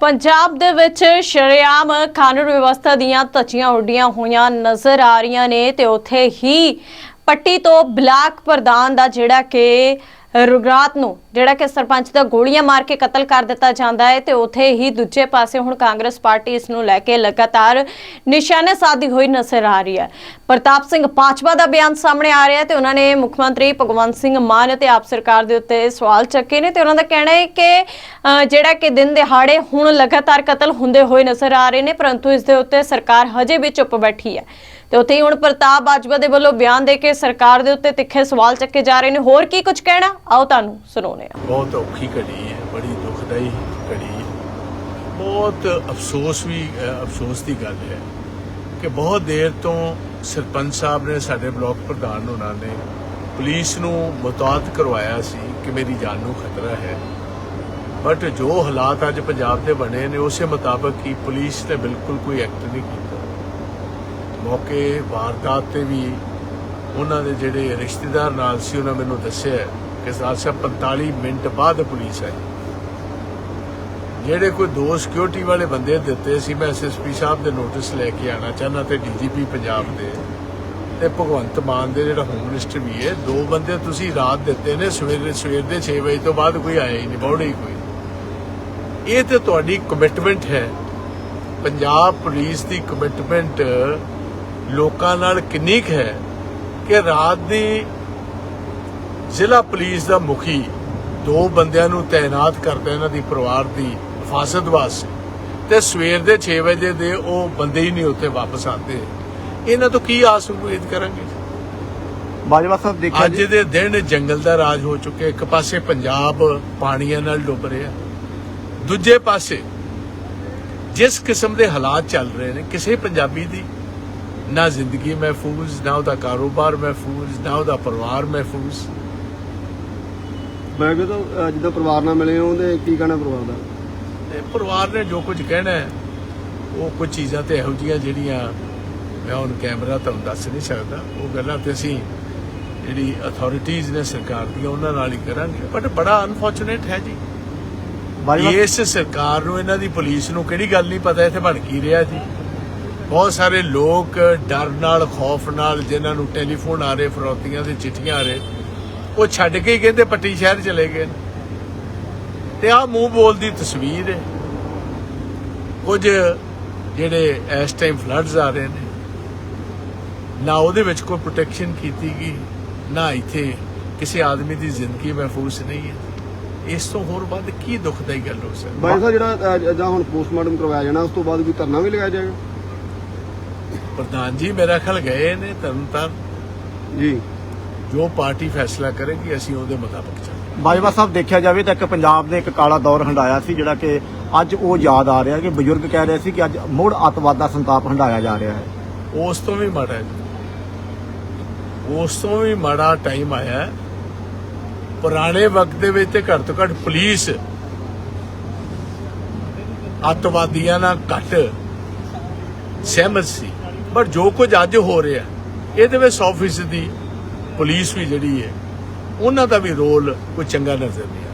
ਪੰਜਾਬ ਦੇ ਵਿੱਚ ਸ਼ਰੇਆਮ ਕਾਨੂੰਨ ਵਿਵਸਥਾ ਦੀਆਂ ਧੱਜੀਆਂ ਉੱਡੀਆਂ ਹੋਈਆਂ ਨਜ਼ਰ ਆ ਰਹੀਆਂ ਨੇ ਤੇ ਉੱਥੇ ਹੀ ਪੱਟੀ ਤੋਂ ਬਲਾਕ ਪ੍ਰਧਾਨ ਦਾ ਜਿਹੜਾ ਕਿ ਰੁਗਰਾਤ ਨੂੰ, ਜਿਹੜਾ ਕਿ ਸਰਪੰਚ ਦਾ ਗੋਲੀਆਂ ਮਾਰ ਕੇ ਕਤਲ ਕਰ ਦਿੱਤਾ ਜਾਂਦਾ ਹੈ ਤੇ ਉੱਥੇ ਹੀ ਦੂਜੇ ਪਾਸੇ ਹੁਣ ਕਾਂਗਰਸ ਪਾਰਟੀ ਇਸ ਨੂੰ ਲੈ ਕੇ ਲਗਾਤਾਰ ਨਿਸ਼ਾਨੇ ਸਾਧੀ ਹੋਈ ਨਜ਼ਰ ਆ ਰਹੀ ਹੈ। ਪ੍ਰਤਾਪ ਸਿੰਘ ਪਾਚਵਾ ਦਾ ਬਿਆਨ ਸਾਹਮਣੇ ਆ ਰਿਹਾ ਹੈ ਤੇ ਉਹਨਾਂ ਨੇ ਮੁੱਖ ਮੰਤਰੀ ਭਗਵੰਤ ਸਿੰਘ ਮਾਨ ਅਤੇ ਆਪ ਸਰਕਾਰ ਦੇ ਉੱਤੇ ਸਵਾਲ ਚੱਕੇ ਨੇ ਤੇ ਉਹਨਾਂ ਦਾ ਕਹਿਣਾ ਹੈ ਕਿ ਜਿਹੜਾ ਕਿ ਦਿਨ ਦਿਹਾੜੇ ਹੁਣ ਲਗਾਤਾਰ ਕਤਲ ਹੁੰਦੇ ਹੋਏ ਨਜ਼ਰ ਆ ਰਹੇ ਨੇ, ਪਰੰਤੂ ਇਸ ਦੇ ਉੱਤੇ ਸਰਕਾਰ ਹਜੇ ਵੀ ਚੁੱਪ ਬੈਠੀ ਹੈ। ਤੇ ਉੱਥੇ ਹੀ ਹੁਣ ਪ੍ਰਤਾਪ ਬਾਜਵਾ ਦੇ ਵੱਲੋਂ ਬਿਆਨ ਦੇ ਕੇ ਸਰਕਾਰ ਦੇ ਉੱਤੇ ਤਿੱਖੇ ਸਵਾਲ ਚੱਕੇ ਜਾ ਰਹੇ ਨੇ। ਹੋਰ ਕੀ ਕੁਝ ਕਹਿਣਾ? ਆਓ ਤੁਹਾਨੂੰ ਸੁਣਾਉਂਦੇ ਹਾਂ। ਬਹੁਤ ਔਖੀ ਘੜੀ ਹੈ, ਬੜੀ ਦੁਖਦਾਈ ਘੜੀ ਹੈ। ਬਹੁਤ ਅਫਸੋਸ ਵੀ ਅਫਸੋਸ ਦੀ ਗੱਲ ਹੈ ਕਿ ਬਹੁਤ ਦੇਰ ਤੋਂ ਸਰਪੰਚ ਸਾਹਿਬ ਨੇ ਸਾਡੇ ਬਲਾਕ ਪ੍ਰਧਾਨ ਉਹਨਾਂ ਨੇ ਪੁਲਿਸ ਨੂੰ ਮੁਤਾਤ ਕਰਵਾਇਆ ਸੀ ਕਿ ਮੇਰੀ ਜਾਨ ਨੂੰ ਖਤਰਾ ਹੈ। ਬਟ ਜੋ ਹਾਲਾਤ ਅੱਜ ਪੰਜਾਬ ਦੇ ਬਣੇ ਨੇ, ਉਸੇ ਮੁਤਾਬਕ ਹੀ ਪੁਲਿਸ ਨੇ ਬਿਲਕੁਲ ਕੋਈ ਐਕਟ ਨਹੀਂ ਕੀਤਾ। ਮੌਕੇ ਵਾਰਦਾਤ ਤੇ ਵੀ ਉਹਨਾਂ ਦੇ ਜਿਹੜੇ ਰਿਸ਼ਤੇਦਾਰ ਨਾਲ ਸੀ, ਉਹਨਾਂ ਮੈਨੂੰ ਦੱਸਿਆ ਕਿ ਸਾਸਾ 45 ਮਿੰਟ ਬਾਅਦ ਪੁਲਿਸ ਆਈ। ਜਿਹੜੇ ਕੋਈ ਦੋ ਸਿਕਿਉਰਿਟੀ ਵਾਲੇ ਬੰਦੇ ਦਿੱਤੇ ਸੀ, ਮੈਂ ਐਸਐਸਪੀ ਸਾਹਿਬ ਦੇ ਨੋਟਿਸ ਲੈ ਕੇ ਆਣਾ ਚਾਹੁੰਦਾ ਤੇ ਡੀਜੀਪੀ ਪੰਜਾਬ ਦੇ ਤੇ ਭਗਵੰਤ ਮਾਨ ਦੇ ਜਿਹੜਾ ਹੋਮ ਮਿਨਿਸਟਰ ਵੀ ਹੈ, ਦੋ ਬੰਦੇ ਤੁਸੀਂ ਰਾਤ ਦਿੱਤੇ ਨੇ, ਸਵੇਰੇ ਸਵੇਰ ਦੇ 6 ਵਜੇ ਤੋਂ ਬਾਅਦ ਕੋਈ ਆਇਆ ਹੀ ਨਹੀਂ, ਬੌੜੇ ਹੀ ਕੋਈ। ਇਹ ਤੇ ਤੁਹਾਡੀ ਕਮਿਟਮੈਂਟ ਹੈ। ਪੰਜਾਬ ਪੁਲਿਸ ਦੀ ਕਮਿਟਮੈਂਟ ਲੋਕਾਂ ਨਾਲ ਕਿੰਨੀ ਹੈ ਕਿ ਰਾਤ ਦੀ ਜ਼ਿਲ੍ਹਾ ਪੁਲਿਸ ਦਾ ਮੁਖੀ ਦੋ ਬੰਦਿਆਂ ਨੂੰ ਤਾਇਨਾਤ ਕਰਦਾ ਇਹਨਾਂ ਦੀ ਪਰਿਵਾਰ ਦੀ ਹਿਫਾਜ਼ਤ ਵਾਸਤੇ ਤੇ ਸਵੇਰ ਦੇ 6 ਵਜੇ ਦੇ ਉਹ ਬੰਦੇ ਹੀ ਨਹੀਂ ਉੱਥੇ ਵਾਪਸ ਆਉਂਦੇ। ਇਹਨਾਂ ਤੋਂ ਕੀ ਆਸ ਉਮੀਦ ਕਰਾਂਗੇ? ਬਾਜਵਾ ਸਾਹਿਬ ਦੇਖਿਆ ਅੱਜ ਦੇ ਦਿਨ ਜੰਗਲ ਦਾ ਰਾਜ ਹੋ ਚੁੱਕਿਆ। ਇੱਕ ਪਾਸੇ ਪੰਜਾਬ ਪਾਣੀਆਂ ਨਾਲ ਡੁੱਬ ਰਿਹਾ। ਦੂਜੇ ਪਾਸੇ ਜਿਸ ਕਿਸਮ ਦੇ ਹਾਲਾਤ ਚੱਲ ਰਹੇ ਨੇ ਕਿਸੇ ਪੰਜਾਬੀ ਦੀ ਨਾ ਜ਼ਿੰਦਗੀ ਮਹਿਫੂਜ਼ ਨਾ ਉਹਦਾ ਕਾਰੋਬਾਰ ਮਹਿਫੂਜ਼ ਨਾ ਉਹਦਾ ਪਰਿਵਾਰ ਮਹਿਫੂਜ਼। ਮੈਂ ਕਿਹਾ ਤਾਂ ਜਿੱਦਾਂ ਪਰਿਵਾਰ ਨਾਲ ਮਿਲੇ ਹੋ ਉਹਦੇ ਕੀ ਕਹਿਣਾ ਪਰਿਵਾਰ ਦਾ? ਤੇ ਪਰਿਵਾਰ ਨੇ ਜੋ ਕੁਝ ਕਹਿਣਾ ਹੈ ਉਹ ਕੁਝ ਚੀਜ਼ਾਂ ਤੇ ਇਹੋ ਜਿਹੀਆਂ ਜਿਹੜੀਆਂ ਮੈਂ ਹੁਣ ਕੈਮਰਾ ਤੁਹਾਨੂੰ ਦੱਸ ਨਹੀਂ ਸਕਦਾ। ਉਹ ਗੱਲਾਂ ਤੇ ਅਸੀਂ ਜਿਹੜੀ ਅਥਾਰਟੀਆਂ ਨੇ ਸਰਕਾਰ ਦੀਆਂ ਉਹਨਾਂ ਨਾਲ ਹੀ ਕਰਾਂਗੇ। ਬਟ ਬੜਾ ਅਨਫੋਰਚੂਨੇਟ ਹੈ ਜੀ। ਬਾਜਵਾ ਇਸ ਸਰਕਾਰ ਨੂੰ ਇਹਨਾਂ ਦੀ ਪੁਲਿਸ ਨੂੰ ਕਿਹੜੀ ਗੱਲ ਨਹੀਂ ਪਤਾ ਇੱਥੇ ਬਣ ਕੀ ਰਿਹਾ ਜੀ। ਬਹੁਤ ਸਾਰੇ ਲੋਕ ਡਰ ਨਾਲ ਖੌਫ ਨਾਲ ਜਿਨ੍ਹਾਂ ਨੂੰ ਟੈਲੀਫੋਨ ਆ ਰਹੇ ਫਰੌਤੀਆਂ ਦੇ ਚਿੱਠੀਆਂ ਆ ਰਹੇ ਉਹ ਛੱਡ ਕੇ ਹੀ ਕਹਿੰਦੇ ਪੱਟੀ ਸ਼ਹਿਰ ਚਲੇ ਗਏ ਨੇ। ਤੇ ਆ ਮੂੰਹ ਬੋਲਦੀ ਤਸਵੀਰ ਹੈ ਕੁਝ ਜਿਹੜੇ ਇਸ ਟਾਈਮ ਫਲੱਡਸ ਆ ਰਹੇ ਨੇ ਨਾ ਉਹਦੇ ਵਿੱਚ ਕੋਈ ਪ੍ਰੋਟੈਕਸ਼ਨ ਕੀਤੀ ਗਈ ਨਾ ਇੱਥੇ ਕਿਸੇ ਆਦਮੀ ਦੀ ਜ਼ਿੰਦਗੀ ਮਹਿਫੂਜ਼ ਨਹੀਂ ਹੈ। ਇਸ ਤੋਂ ਹੋਰ ਵੱਧ ਕੀ ਦੁਖਦਾਈ ਗੱਲ ਹੋ ਸਕਦੀ? ਬਾਜਵਾ ਸਾਹਿਬ ਜਿਹੜਾ ਅ, ਜਾਂ ਹੁਣ ਪੋਸਟਮਾਰਟਮ ਕਰਵਾਇਆ ਜਾਣਾ ਉਸ ਤੋਂ ਬਾਅਦ ਕੋਈ ਧਰਨਾ ਵੀ ਲਗਾਇਆ ਜਾਏਗਾ? ਪ੍ਰਧਾਨ ਜੀ ਮੇਰਾ ਖਿਆਲ ਗਏ ਨੇ ਤਰਨਤਾਰਨ ਜੀ। ਜੋ ਪਾਰਟੀ ਫੈਸਲਾ ਕਰੇਗੀ ਅਸੀਂ ਉਹਦੇ ਮੁਤਾਬਕ ਚੱਲਾਂਗੇ ਬਾਜਵਾ ਸਾਹਿਬ ਦੇਖਿਆ ਜਾਵੇ ਤਾਂ ਇੱਕ ਪੰਜਾਬ ਨੇ ਇੱਕ ਕਾਲਾ ਦੌਰ ਹੰਡਾਇਆ ਸੀ ਜਿਹੜਾ ਕਿ ਅੱਜ ਉਹ ਯਾਦ ਆ ਰਿਹਾ ਕਿ ਬਜ਼ੁਰਗ ਕਹਿ ਰਹੇ ਸੀ ਕਿ ਅੱਜ ਮੁੜ ਅੱਤਵਾਦ ਦਾ ਸੰਤਾਪ ਹੰਡਾਇਆ ਜਾ ਰਿਹਾ ਹੈ ਉਸ ਤੋਂ ਵੀ ਮਾੜਾ। ਉਸ ਤੋਂ ਵੀ ਮਾੜਾ ਟਾਈਮ ਆਇਆ। ਪੁਰਾਣੇ ਵਕਤ ਦੇ ਵਿੱਚ ਤੇ ਘੱਟ ਤੋਂ ਘੱਟ ਪੁਲਿਸ ਅੱਤਵਾਦੀਆਂ ਨਾਲ ਘੱਟ ਸਹਿਮਤ ਸੀ ਪਰ ਜੋ ਕੁਝ ਅੱਜ ਹੋ ਰਿਹਾ ਇਹਦੇ ਵਿੱਚ 100% ਦੀ ਪੁਲਿਸ ਵੀ ਜਿਹੜੀ ਹੈ ਉਹਨਾਂ ਦਾ ਵੀ ਰੋਲ ਕੋਈ ਚੰਗਾ ਨਜ਼ਰ ਨਹੀਂ ਆਇਆ